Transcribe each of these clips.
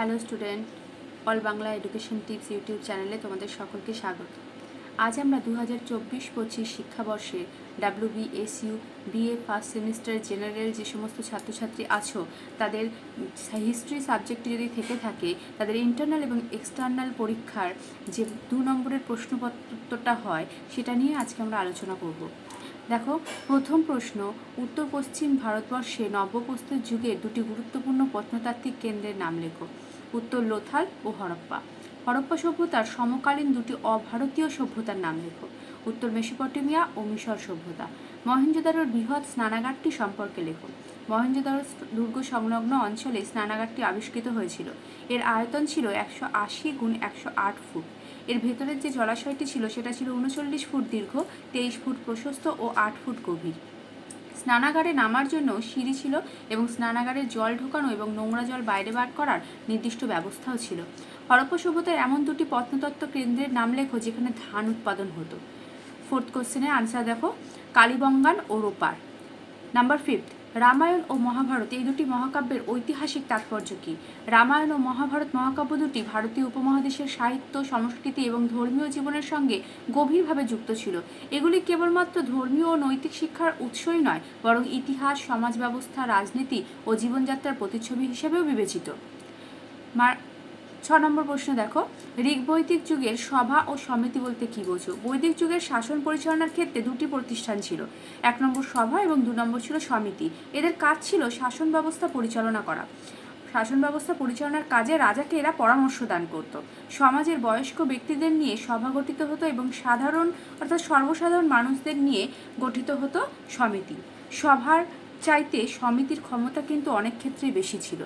Hello student all Bangla education tips YouTube চ্যানেলে তোমাদের সকলকে স্বাগত। আজ আমরা দু হাজার চব্বিশ পঁচিশ শিক্ষাবর্ষে W BSU BA first semester general যে সমস্ত ছাত্রছাত্রী আছো, তাদের হিস্ট্রি সাবজেক্টে যদি থেকে থাকে, তাদের ইন্টারনাল এবং এক্সটার্নাল পরীক্ষার যে দু নম্বরের প্রশ্নপত্রটা হয়, সেটা নিয়ে আজকে আমরা আলোচনা করব। দেখো, প্রথম প্রশ্ন, উত্তর পশ্চিম ভারতবর্ষে নব্যপ্রস্তর যুগে দুটি গুরুত্বপূর্ণ প্রত্নতাত্ত্বিক কেন্দ্রের নাম লেখো। উত্তর লোথাল ও হরপ্পা। হরপ্পা সভ্যতার সমকালীন দুটি অভারতীয় সভ্যতার নাম লেখো। উত্তর মেসোপটেমিয়া ও মিশর সভ্যতা। মহেঞ্জোদারোর বৃহৎ স্নানাগারটি সম্পর্কে লেখো। মহেঞ্জোদারো দুর্গ সংলগ্ন অঞ্চলে স্নানাগারটি আবিষ্কৃত হয়েছিল। এর আয়তন ছিল একশো আশি গুণ একশো আট ফুট। এর ভেতরের যে জলাশয়টি ছিল, সেটা ছিল উনচল্লিশ ফুট দীর্ঘ, তেইশ ফুট প্রশস্ত ও আট ফুট গভীর। স্নানাগারে নামার জন্য সিঁড়ি ছিল এবং স্নানাগারে জল ঢোকানো এবং নোংরা জল বাইরে বার করার নির্দিষ্ট ব্যবস্থাও ছিল। হরপ্পা সভ্যতার এমন দুটি প্রত্নতত্ত্ব কেন্দ্রের নাম লেখো, যেখানে ধান উৎপাদন হতো। ফোর্থ কোশ্চেনের আনসার দেখো, কালীবঙ্গান ও রোপার। নাম্বার ফিফথ রামায়ণ ও মহাভারত, এই দুটি মহাকাব্যের ঐতিহাসিক তাৎপর্য কী? রামায়ণ ও মহাভারত মহাকাব্য দুটি ভারতীয় উপমহাদেশের সাহিত্য, সংস্কৃতি এবং ধর্মীয় জীবনের সঙ্গে গভীরভাবে যুক্ত ছিল। এগুলি কেবলমাত্র ধর্মীয় ও নৈতিক শিক্ষার উৎসই নয়, বরং ইতিহাস সমাজ ব্যবস্থা রাজনীতি ও জীবনযাত্রার প্রতিচ্ছবি হিসেবেও বিবেচিত। ছ নম্বর প্রশ্ন দেখো ঋগ বৈদিক যুগের সভা ও সমিতি বলতে কী বোঝো? বৈদিক যুগের শাসন পরিচালনার ক্ষেত্রে দুটি প্রতিষ্ঠান ছিল, এক নম্বর সভা এবং দু নম্বর ছিল সমিতি। এদের কাজ ছিল শাসন ব্যবস্থা পরিচালনা করা। শাসন ব্যবস্থা পরিচালনার কাজে রাজাকে এরা পরামর্শ দান করত। সমাজের বয়স্ক ব্যক্তিদের নিয়ে সভা গঠিত হতো এবং সাধারণ অর্থাৎ সর্বসাধারণ মানুষদের নিয়ে গঠিত হতো সমিতি। সভার চাইতে সমিতির ক্ষমতা কিন্তু অনেক ক্ষেত্রেই বেশি ছিল।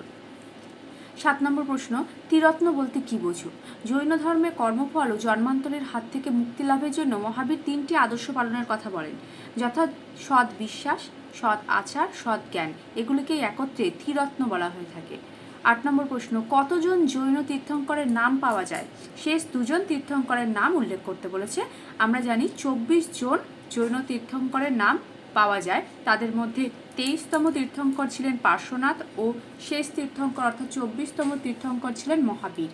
সাত নম্বর প্রশ্ন, ত্রিরত্ন বলতে কি বোঝো? জৈন ধর্মে কর্মফল ও জন্মান্তরের হাত থেকে মুক্তি লাভের জন্য মহাবীর তিনটি আদর্শ পালনের কথা বলেন। যথা সৎ বিশ্বাস, সৎ আচার, সৎ জ্ঞান এগুলিকে একত্রে ত্রিরত্ন বলা হয়ে থাকে। আট নম্বর প্রশ্ন, কতজন জৈন তীর্থঙ্করের নাম পাওয়া যায়? শেষ দুজন তীর্থঙ্করের নাম উল্লেখ করতে বলেছে। আমরা জানি চব্বিশ জন জৈন তীর্থঙ্করের নাম পাওয়া যায়। তাদের মধ্যে তেইশতম তীর্থঙ্কর ছিলেন পার্শ্বনাথ ও শেষ তীর্থঙ্কর অর্থাৎ চব্বিশতম তীর্থঙ্কর ছিলেন মহাবীর।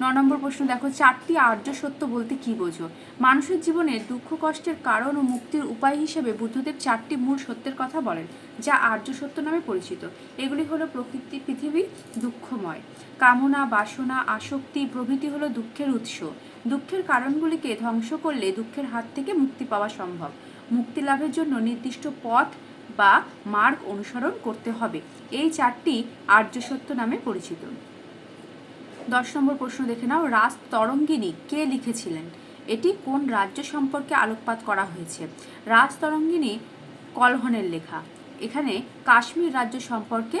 ন নম্বর প্রশ্ন, দেখো, চারটি আর্য সত্য বলতে কি বোঝো? মানুষের জীবনে দুঃখ, কষ্টের কারণ ও মুক্তির উপায় হিসেবে বুদ্ধদেব চারটি মূল সত্যের কথা বলেন, যা আর্য সত্য নামে পরিচিত। এগুলি হলো প্রকৃতি, পৃথিবী, দুঃখময়। কামনা, বাসনা, আসক্তি, প্রভৃতি হলো দুঃখের উৎস। দুঃখের কারণগুলিকে ধ্বংস করলে দুঃখের হাত থেকে মুক্তি পাওয়া সম্ভব। মুক্তি লাভের জন্য নির্দিষ্ট পথ বা মার্গ অনুসরণ করতে হবে। এই চারটি আর্য সত্য নামে পরিচিত। দশ নম্বর প্রশ্ন দেখে নাও। রাজ তরঙ্গিনী কে লিখেছিলেন? এটি কোন রাজ্য সম্পর্কে আলোকপাত করা হয়েছে? রাজ তরঙ্গিনী কলহনের লেখা। এখানে কাশ্মীর রাজ্য সম্পর্কে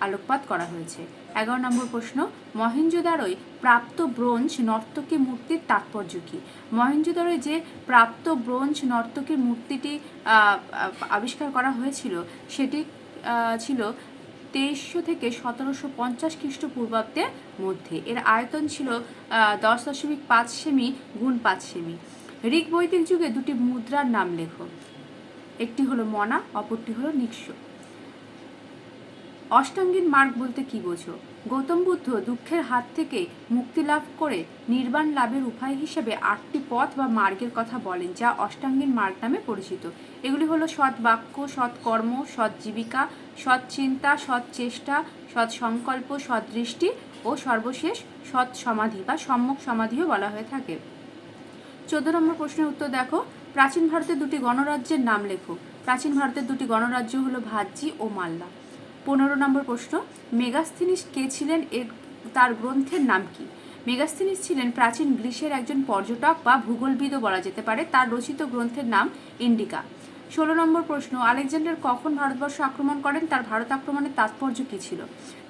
আলোকপাত করা হয়েছে। এগারো নম্বর প্রশ্ন মহেঞ্জোদারোয় প্রাপ্ত ব্রোঞ্জ নর্তকী মূর্তির তাৎপর্য কী? মহেঞ্জোদারোয় যে প্রাপ্ত ব্রোঞ্জ নর্তকীর মূর্তিটি আবিষ্কার করা হয়েছিল, সেটি ছিল তেইশশো থেকে সতেরোশো পঞ্চাশ খ্রিস্টপূর্বাব্দের মধ্যে। এর আয়তন ছিল দশ দশমিক পাঁচ সেমি গুণ পাঁচ সেমি। ঋগ বৈদিক যুগে দুটি মুদ্রার নাম লেখো। একটি হলো মনা, অপরটি হলো নিঃস্ব। অষ্টাঙ্গীন মার্গ বলতে কি বোঝো? গৌতম বুদ্ধ দুঃখের হাত থেকে মুক্তি লাভ করে নির্বাণ লাভের উপায় হিসেবে আটটি পথ বা মার্গের কথা বলেন, যা অষ্টাঙ্গীন মার্গ নামে পরিচিত। এগুলি হলো সৎ বাক্য সৎ কর্ম সৎ জীবিকা সৎ চিন্তা সৎ চেষ্টা সৎ সংকল্প সৎ দৃষ্টি ও সর্বশেষ সৎ সমাধি বা সম্যক সমাধিও বলা হয়ে থাকে। চোদ্দ নম্বর প্রশ্নের উত্তর দেখো। প্রাচীন ভারতের দুটি গণরাজ্যের নাম লেখো। প্রাচীন ভারতের দুটি গণরাজ্য হলো ভাজ্জি ও মাল্লা পনেরো নম্বর প্রশ্ন, মেগাস্থিনিস কে ছিলেন এর, তার গ্রন্থের নাম কি? মেগাস্থিনিস ছিলেন প্রাচীন গ্রীসের একজন পর্যটক বা ভূগোলবিদও বলা যেতে পারে। তার রচিত গ্রন্থের নাম ইন্ডিকা। ষোলো নম্বর প্রশ্ন, আলেকজান্ডার কখন ভারতবর্ষ আক্রমণ করেন? তার ভারত আক্রমণের তাৎপর্য কী ছিল?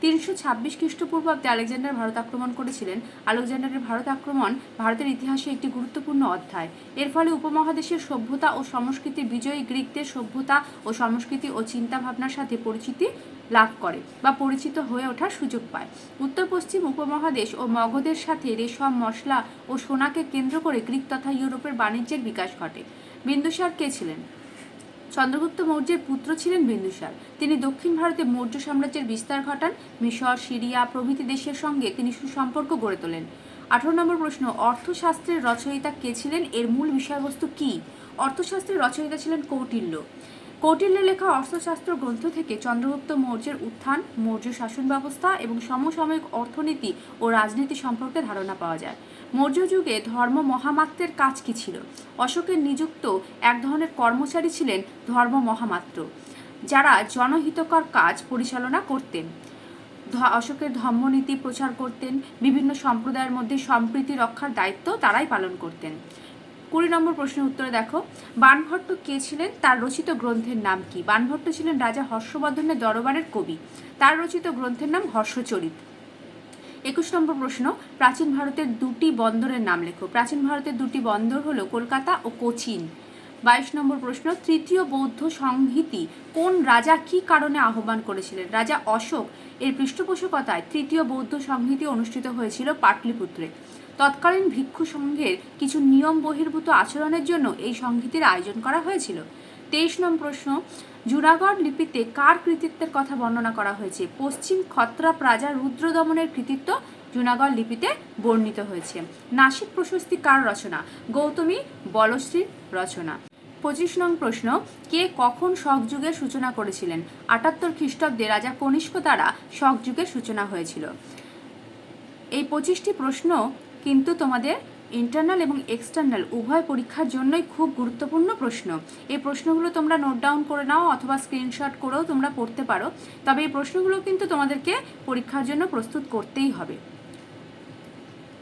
তিনশো ছাব্বিশ খ্রিস্টপূর্বাব্দে আলেকজান্ডার ভারত আক্রমণ করেছিলেন। আলেকজান্ডারের ভারত আক্রমণ ভারতের ইতিহাসে একটি গুরুত্বপূর্ণ অধ্যায়। এর ফলে উপমহাদেশের সভ্যতা ও সংস্কৃতি বিজয়ী গ্রিকদের সভ্যতা ও সংস্কৃতি ও চিন্তাভাবনার সাথে পরিচিতি লাভ করে বা পরিচিত হয়ে ওঠার সুযোগ পায়। উত্তর পশ্চিম উপমহাদেশ ও মগধের সাথে রেশম, মশলা ও সোনাকে কেন্দ্র করে গ্রিক তথা ইউরোপের বাণিজ্যের বিকাশ ঘটে। বিন্দুসার কে ছিলেন? চন্দ্রগুপ্ত মৌর্যের পুত্র ছিলেন বিন্দুসার। তিনি দক্ষিণ ভারতে মৌর্য সাম্রাজ্যের বিস্তার ঘটান। মিশর, সিরিয়া প্রভৃতি দেশের সঙ্গে তিনি সুসম্পর্ক গড়ে তোলেন। আঠারো নম্বর প্রশ্ন, অর্থশাস্ত্রের রচয়িতা কে ছিলেন? এর মূল বিষয়বস্তু কি? অর্থশাস্ত্রের রচয়িতা ছিলেন কৌটিল্য। কৌটিল্যের লেখা অর্থশাস্ত্র গ্রন্থ থেকে চন্দ্রগুপ্ত মৌর্যের উত্থান, মৌর্য শাসন ব্যবস্থা এবং সমসাময়িক অর্থনীতি ও রাজনীতি সম্পর্কে ধারণা পাওয়া যায়। মৌর্য যুগে ধর্ম মহামাত্রের কাজ কি ছিল? অশোকের নিযুক্ত এক ধরনের কর্মচারী ছিলেন ধর্ম মহামাত্র, যারা জনহিতকর কাজ পরিচালনা করতেন। অশোকের ধর্মনীতি প্রচার করতেন, বিভিন্ন সম্প্রদায়ের মধ্যে সম্প্রীতি রক্ষার দায়িত্ব তারাই পালন করতেন। কুড়ি নম্বর প্রশ্নের উত্তরে দেখো বাণভট্ট কে ছিলেন? তার রচিত গ্রন্থের নাম কি? বাণভট্ট ছিলেন রাজা হর্ষবর্ধনের দরবারের কবি। তার রচিত গ্রন্থের নাম হর্ষচরিত। একুশ নম্বর প্রশ্ন, প্রাচীন ভারতের দুটি বন্দরের নাম লেখো। প্রাচীন ভারতের দুটি বন্দর হলো কলকাতা ও কোচিন। বাইশ নম্বর প্রশ্ন, তৃতীয় বৌদ্ধ সংহিতি কোন রাজা কি কারণে আহ্বান করেছিলেন? রাজা অশোক এর পৃষ্ঠপোষকতায় তৃতীয় বৌদ্ধ সংহিতি অনুষ্ঠিত হয়েছিল পাটলিপুত্রে। তৎকালীন ভিক্ষু সংঘের কিছু নিয়ম বহির্ভূত আচরণের জন্য এই সংহিতির আয়োজন করা হয়েছিল। তেইশ নম্বর প্রশ্ন, জুনাগড় লিপিতে কার কৃতিত্বের কথা বর্ণনা করা হয়েছে? পশ্চিম খত্রা প্রাজা রুদ্রদমনের কৃতিত্ব জুনাগড় লিপিতে বর্ণিত হয়েছে। নাসিক প্রশস্তি কার রচনা? গৌতমী বলশ্রীর রচনা। পঁচিশ নং প্রশ্ন, কে কখন শকযুগের সূচনা করেছিলেন? আটাত্তর খ্রিস্টাব্দে রাজা কনিষ্ক দ্বারা শকযুগের সূচনা হয়েছিল। এই পঁচিশটি প্রশ্ন কিন্তু তোমাদের ইন্টারনাল এবং এক্সটার্নাল উভয় পরীক্ষার জন্যই খুব গুরুত্বপূর্ণ প্রশ্ন। এই প্রশ্নগুলো তোমরা নোট ডাউন করে নাও অথবা স্ক্রিনশট করেও তোমরা পড়তে পারো। তবে এই প্রশ্নগুলো কিন্তু তোমাদেরকে পরীক্ষার জন্য প্রস্তুত করতেই হবে।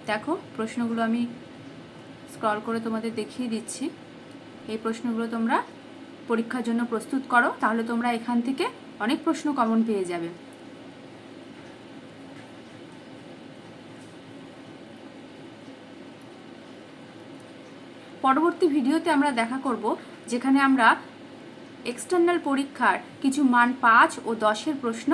দেখো, প্রশ্নগুলো আমি স্ক্রল করে তোমাদের দেখিয়ে দিচ্ছি। এই প্রশ্নগুলো তোমরা পরীক্ষার জন্য প্রস্তুত করো, তাহলে তোমরা এখান থেকে অনেক প্রশ্ন কমন পেয়ে যাবে। পরবর্তী ভিডিওতে আমরা দেখা করব যেখানে আমরা এক্সটার্নাল পরীক্ষার কিছু মান পাঁচ ও দশের প্রশ্ন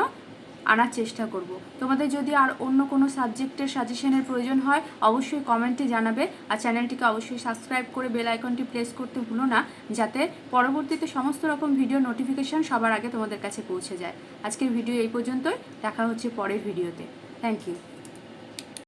আনার চেষ্টা করব। তোমাদের যদি আর অন্য কোনো সাবজেক্টের সাজেশনের প্রয়োজন হয়, অবশ্যই কমেন্টে জানাবে আর চ্যানেলটিকে অবশ্যই সাবস্ক্রাইব করে বেল আইকনটি প্রেস করতে ভুলো না, যাতে পরবর্তীতে সমস্ত রকম ভিডিও নোটিফিকেশন সবার আগে তোমাদের কাছে পৌঁছে যায়। আজকের ভিডিও এই পর্যন্তই, দেখা হচ্ছে পরের ভিডিওতে থ্যাংক ইউ